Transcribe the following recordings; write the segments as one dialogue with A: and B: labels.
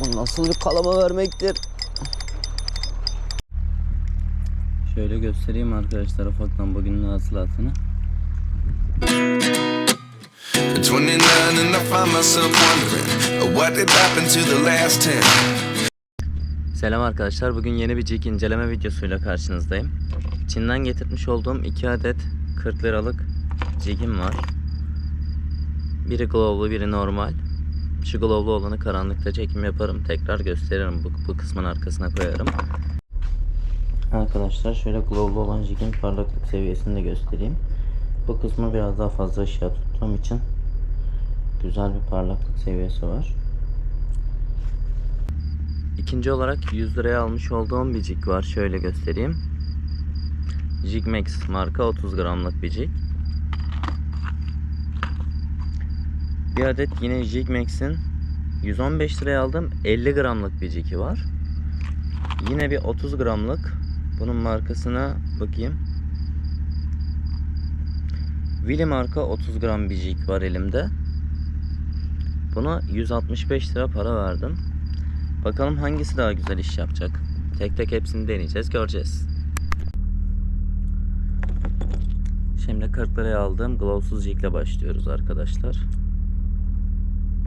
A: Bu nasıl bir kalama vermektir? Şöyle göstereyim arkadaşlar ufaktan bugünün hasılatını.
B: 29 and I find myself wondering what did happen to the last 10.
A: Selam arkadaşlar. Bugün yeni bir cik inceleme videosuyla karşınızdayım. Çin'den getirmiş olduğum 2 adet 40 liralık cigim var. Biri glowlu, biri normal. Şu glowlu olanı karanlıkta çekim yaparım. Tekrar gösteririm. Bu, bu kısmın arkasına koyarım. Arkadaşlar şöyle glowlu olan jigin parlaklık seviyesini de göstereyim. Bu kısmı biraz daha fazla ışığa tuttuğum için güzel bir parlaklık seviyesi var. İkinci olarak 100 liraya almış olduğum bir jig var. Şöyle göstereyim. Jigmax marka 30 gramlık bir jig. Bir adet yine Jigmax'in 115 liraya aldığım 50 gramlık bir jigi var. Yine bir 30 gramlık. Bunun markasına bakayım. Willy marka 30 gram bir jig var elimde. Buna 165 lira para verdim. Bakalım hangisi daha güzel iş yapacak. Tek tek hepsini deneyeceğiz, göreceğiz. Şimdi 40 liraya aldığım glowsuz jig ile başlıyoruz arkadaşlar.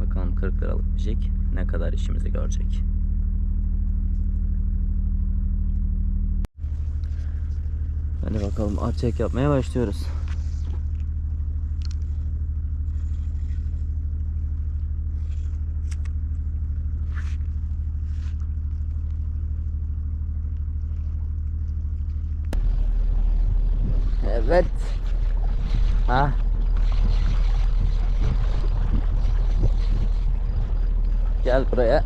A: Bakalım 40 liralık bir jig ne kadar işimizi görecek. Hadi bakalım art check yapmaya başlıyoruz. Evet. Ha. Gel buraya.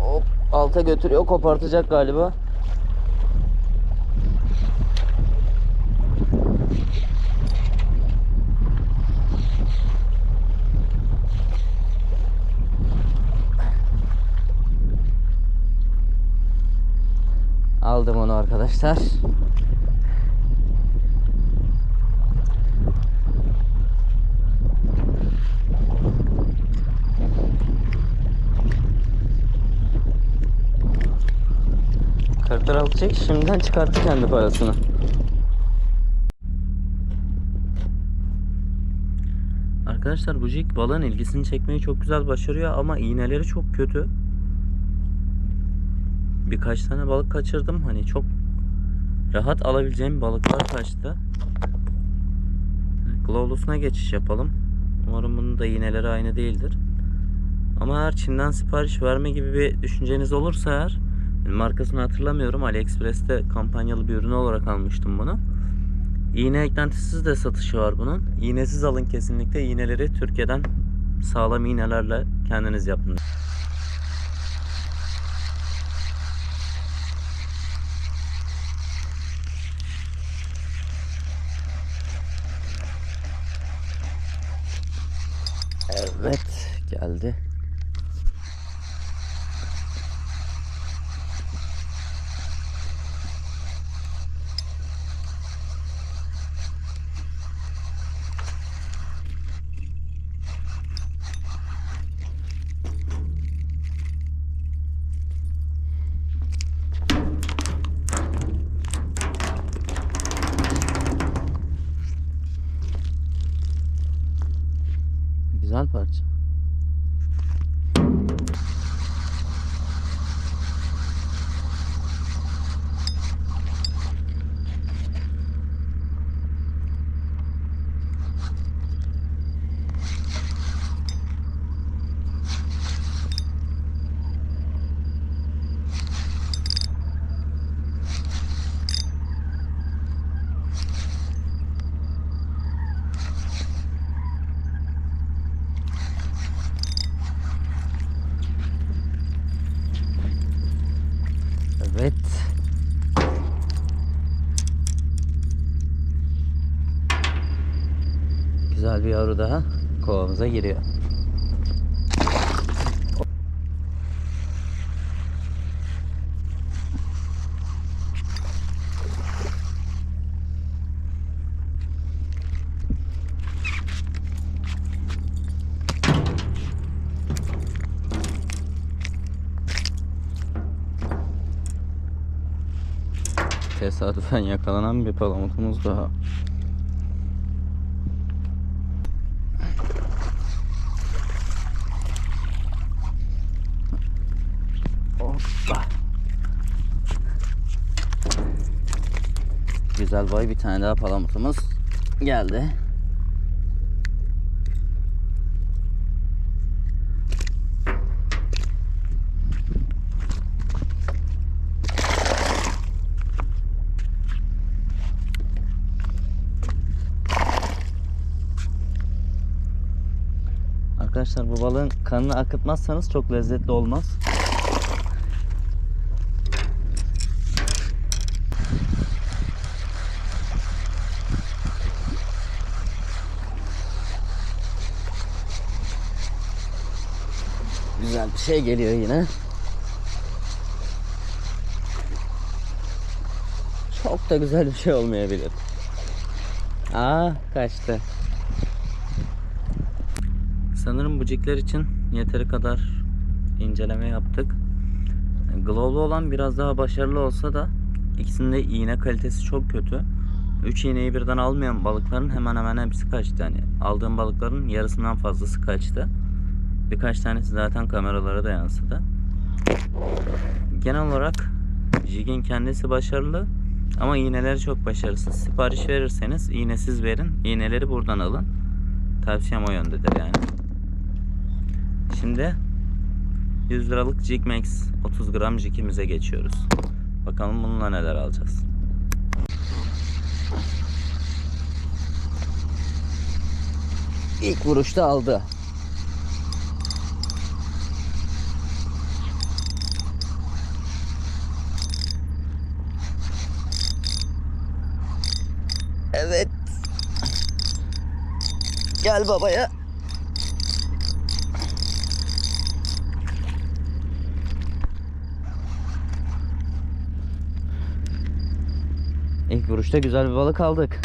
A: Hop alta götürüyor kopartacak galiba. Aldım onu arkadaşlar. Kartlar alacak şimdiden çıkarttı kendi parasını. Arkadaşlar bu jig balığın ilgisini çekmeyi çok güzel başarıyor ama iğneleri çok kötü birkaç tane balık kaçırdım. Hani çok rahat alabileceğim balıklar kaçtı. Glowlus'una geçiş yapalım. Umarım bunun da iğneleri aynı değildir. Ama eğer Çin'den sipariş verme gibi bir düşünceniz olursa eğer markasını hatırlamıyorum. AliExpress'te kampanyalı bir ürün olarak almıştım bunu. İğne eklentisiz de satışı var bunun. İğnesiz alın kesinlikle. İğneleri Türkiye'den sağlam iğnelerle kendiniz yapın. Evet geldi. bir yavru daha kovamıza giriyor. tesadüfen yakalanan bir palamutumuz daha. Güzel boy bir tane daha palamutumuz geldi. Arkadaşlar bu balığın kanını akıtmazsanız çok lezzetli olmaz. Güzel bir şey geliyor yine. Çok da güzel bir şey olmayabilir. Aa kaçtı. Sanırım bucikler için yeteri kadar inceleme yaptık. Glow'lu olan biraz daha başarılı olsa da ikisinde iğne kalitesi çok kötü. 3 iğneyi birden almayan balıkların hemen hemen hepsi kaçtı. Yani aldığım balıkların yarısından fazlası kaçtı. Birkaç tanesi zaten kameralara da yansıdı. Genel olarak jigin kendisi başarılı ama iğneleri çok başarısız. Sipariş verirseniz iğnesiz verin. İğneleri buradan alın. Tavsiyem o yöndedir yani. Şimdi 100 liralık Jig Max 30 gram jigimize geçiyoruz. Bakalım bununla neler alacağız. İlk vuruşta aldı. Evet. Gel babaya. İlk vuruşta güzel bir balık aldık.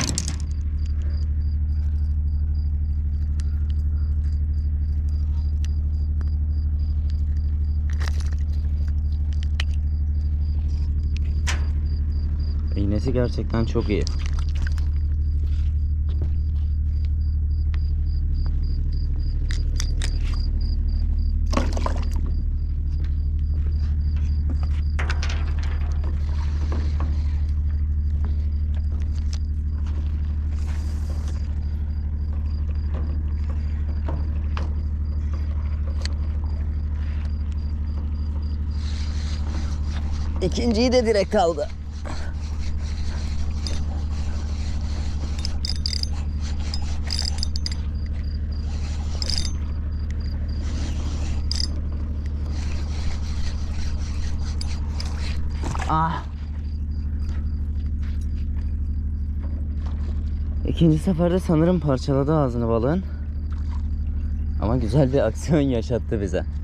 A: İğnesi gerçekten çok iyi. İkinciyi de direkt aldı. Ah. İkinci seferde sanırım parçaladı ağzını balığın. Ama güzel bir aksiyon yaşattı bize.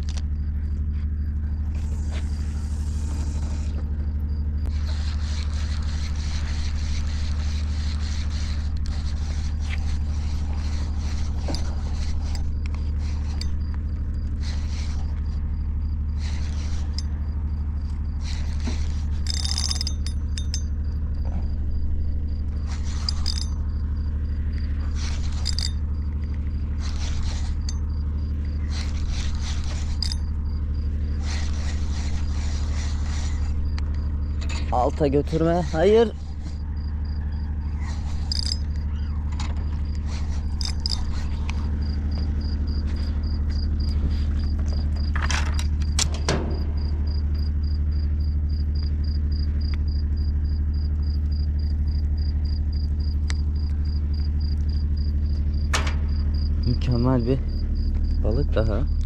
A: Alta götürme. Hayır. Mükemmel bir balık daha.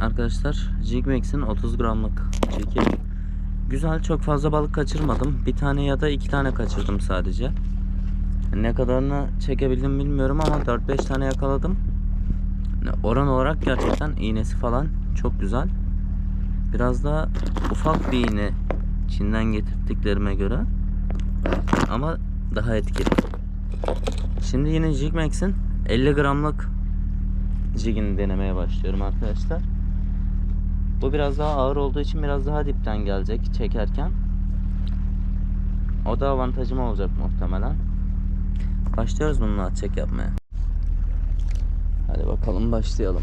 A: Arkadaşlar Jigmax'in 30 gramlık çeki. Güzel çok fazla balık kaçırmadım. Bir tane ya da iki tane kaçırdım sadece. Ne kadarını çekebildim bilmiyorum ama 4-5 tane yakaladım. Oran olarak gerçekten iğnesi falan çok güzel. Biraz daha ufak bir iğne Çin'den getirdiklerime göre. Ama daha etkili. Şimdi yine Jigmax'in 50 gramlık jigini denemeye başlıyorum arkadaşlar. Bu biraz daha ağır olduğu için biraz daha dipten gelecek çekerken. O da avantajım olacak muhtemelen. Başlıyoruz bununla çek yapmaya. Hadi bakalım başlayalım.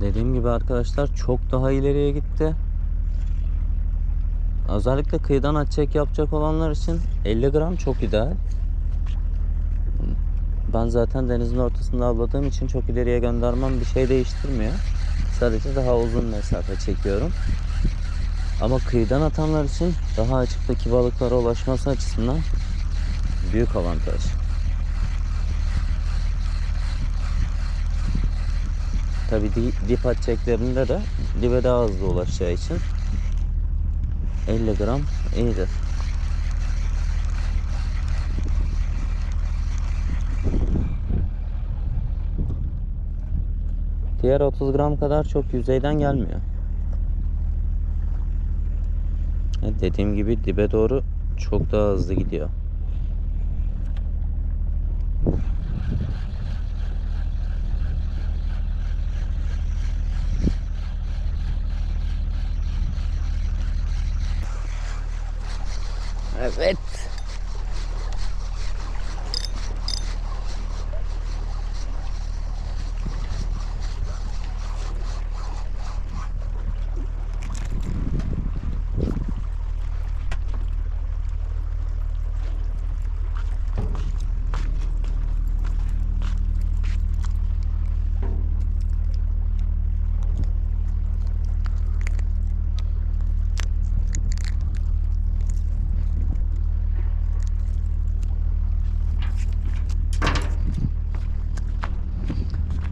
A: Dediğim gibi arkadaşlar çok daha ileriye gitti. Özellikle kıyıdan açacak yapacak olanlar için 50 gram çok ideal. Ben zaten denizin ortasında avladığım için çok ileriye göndermem bir şey değiştirmiyor. Sadece daha uzun mesafe çekiyorum. Ama kıyıdan atanlar için daha açıktaki balıklara ulaşması açısından büyük avantaj. Tabi dip açacaklarında da dibe daha hızlı ulaşacağı için 50 gram iyidir. Diğer 30 gram kadar çok yüzeyden gelmiyor. Evet, dediğim gibi dibe doğru çok daha hızlı gidiyor. Evet.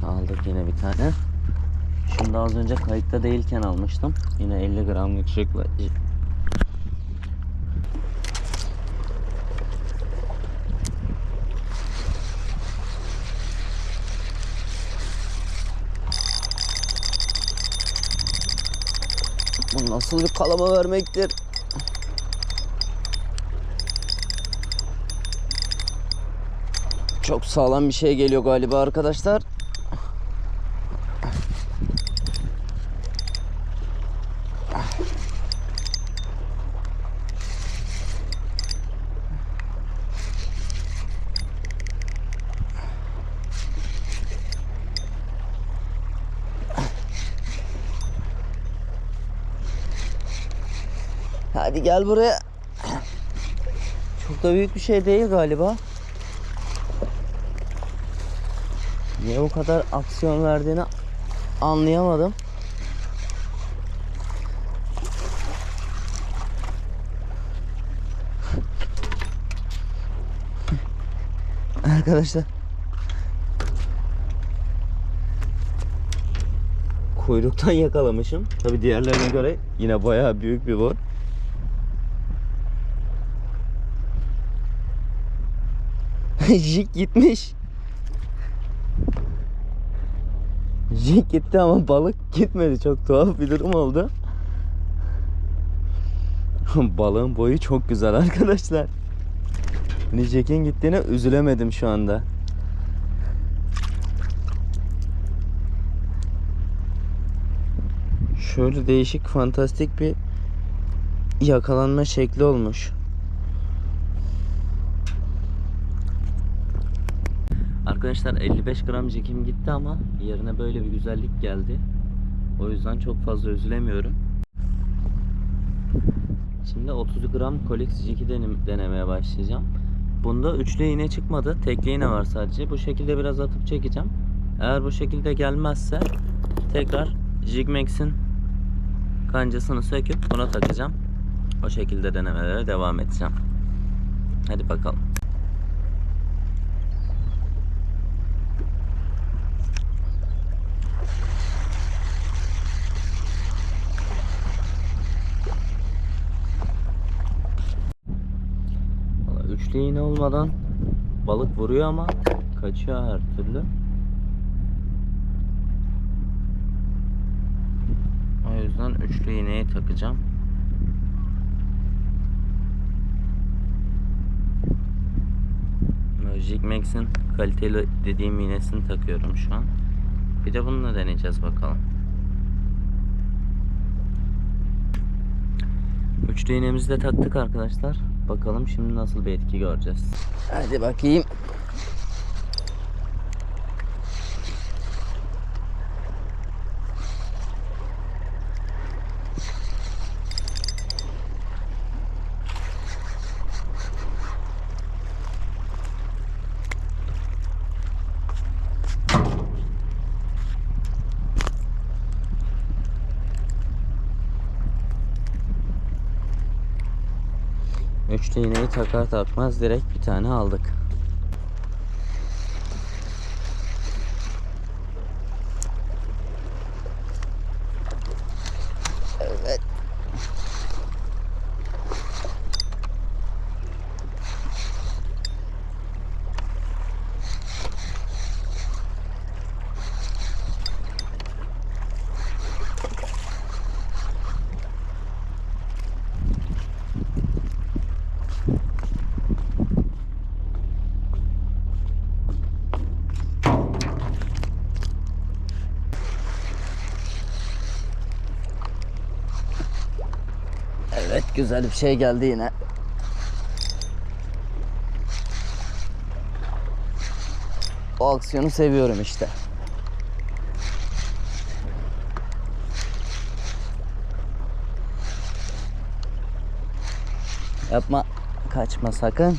A: Aldık yine bir tane. Şunu da az önce kayıtta değilken almıştım. Yine 50 gramlık şıkla. Bu nasıl bir kalama vermektir? Çok sağlam bir şey geliyor galiba arkadaşlar. Hadi gel buraya. Çok da büyük bir şey değil galiba. Niye bu kadar aksiyon verdiğini anlayamadım. Arkadaşlar. Kuyruktan yakalamışım. Tabi diğerlerine göre yine bayağı büyük bir boy. Jig gitmiş. Jig gitti ama balık gitmedi. Çok tuhaf bir durum oldu. Balığın boyu çok güzel arkadaşlar. Hani Jack'in gittiğine üzülemedim şu anda. Şöyle değişik fantastik bir yakalanma şekli olmuş. Arkadaşlar 55 gram jekim gitti ama yerine böyle bir güzellik geldi. O yüzden çok fazla üzülemiyorum. Şimdi 30 gram jiki denem- denemeye başlayacağım. Bunda üçlü iğne çıkmadı. Tekli iğne var sadece. Bu şekilde biraz atıp çekeceğim. Eğer bu şekilde gelmezse tekrar Jigmax'in kancasını söküp buna takacağım. O şekilde denemelere devam edeceğim. Hadi bakalım. Üçlü iğne olmadan balık vuruyor ama kaçıyor her türlü. O yüzden üçlü iğneyi takacağım. Magic Max'in kaliteli dediğim iğnesini takıyorum şu an. Bir de bununla deneyeceğiz bakalım. Üçlü iğnemizi de taktık arkadaşlar. Bakalım şimdi nasıl bir etki göreceğiz. Hadi bakayım. Üçlü iğneyi takar takmaz direkt bir tane aldık. Evet. Evet güzel bir şey geldi yine. O aksiyonu seviyorum işte. Yapma. Kaçma sakın.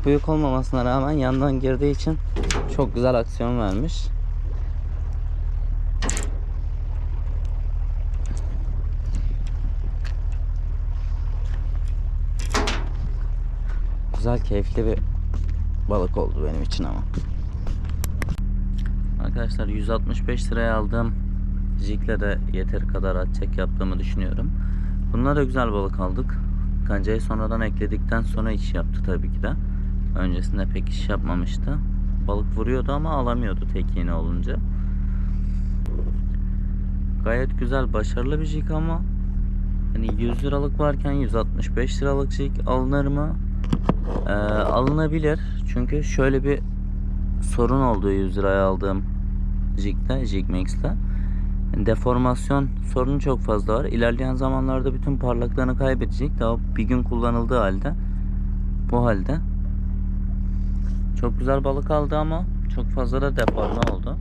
A: Çok büyük olmamasına rağmen yandan girdiği için çok güzel aksiyon vermiş. Güzel keyifli bir balık oldu benim için ama. Arkadaşlar 165 liraya aldığım jikle de yeteri kadar atacak yaptığımı düşünüyorum. Bunlar da güzel balık aldık. Kancayı sonradan ekledikten sonra iş yaptı tabii ki de. Öncesinde pek iş yapmamıştı. Balık vuruyordu ama alamıyordu tek iğne olunca. Gayet güzel, başarılı bir jig ama hani 100 liralık varken 165 liralık jig alınır mı? Ee, alınabilir. Çünkü şöyle bir sorun oldu 100 liraya aldığım jig'de, Jigmax'te. Deformasyon sorunu çok fazla var. İlerleyen zamanlarda bütün parlaklığını kaybedecek. Daha bir gün kullanıldığı halde bu halde. Çok güzel balık aldı ama çok fazla da deforme oldu.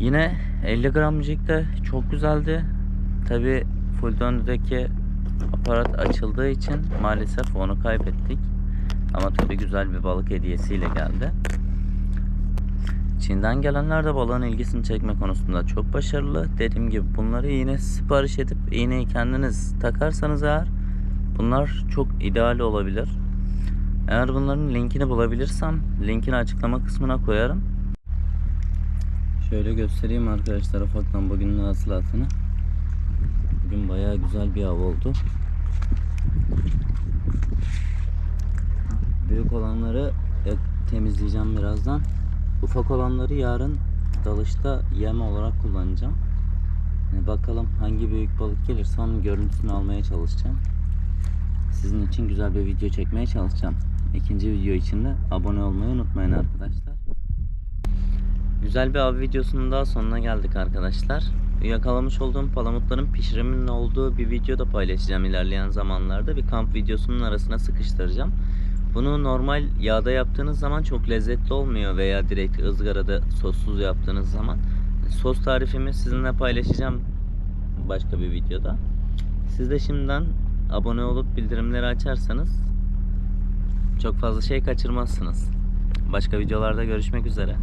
A: Yine 50 gram jig de çok güzeldi. Tabi full döndüdeki aparat açıldığı için maalesef onu kaybettik. Ama tabi güzel bir balık hediyesiyle geldi. Çin'den gelenler de balığın ilgisini çekme konusunda çok başarılı. Dediğim gibi bunları iğne sipariş edip iğneyi kendiniz takarsanız eğer bunlar çok ideal olabilir. Eğer bunların linkini bulabilirsem linkini açıklama kısmına koyarım. Şöyle göstereyim arkadaşlar ufaktan bugünün hasılatını. Bugün bayağı güzel bir av oldu. Büyük olanları yak- temizleyeceğim birazdan. Ufak olanları yarın dalışta yem olarak kullanacağım. Yani bakalım hangi büyük balık gelirse onun görüntüsünü almaya çalışacağım. Sizin için güzel bir video çekmeye çalışacağım. İkinci video için de abone olmayı unutmayın arkadaşlar. Güzel bir av videosunun daha sonuna geldik arkadaşlar. Yakalamış olduğum palamutların pişiriminin olduğu bir video da paylaşacağım ilerleyen zamanlarda. Bir kamp videosunun arasına sıkıştıracağım. Bunu normal yağda yaptığınız zaman çok lezzetli olmuyor veya direkt ızgarada sossuz yaptığınız zaman. Sos tarifimi sizinle paylaşacağım başka bir videoda. Siz de şimdiden abone olup bildirimleri açarsanız çok fazla şey kaçırmazsınız. Başka videolarda görüşmek üzere.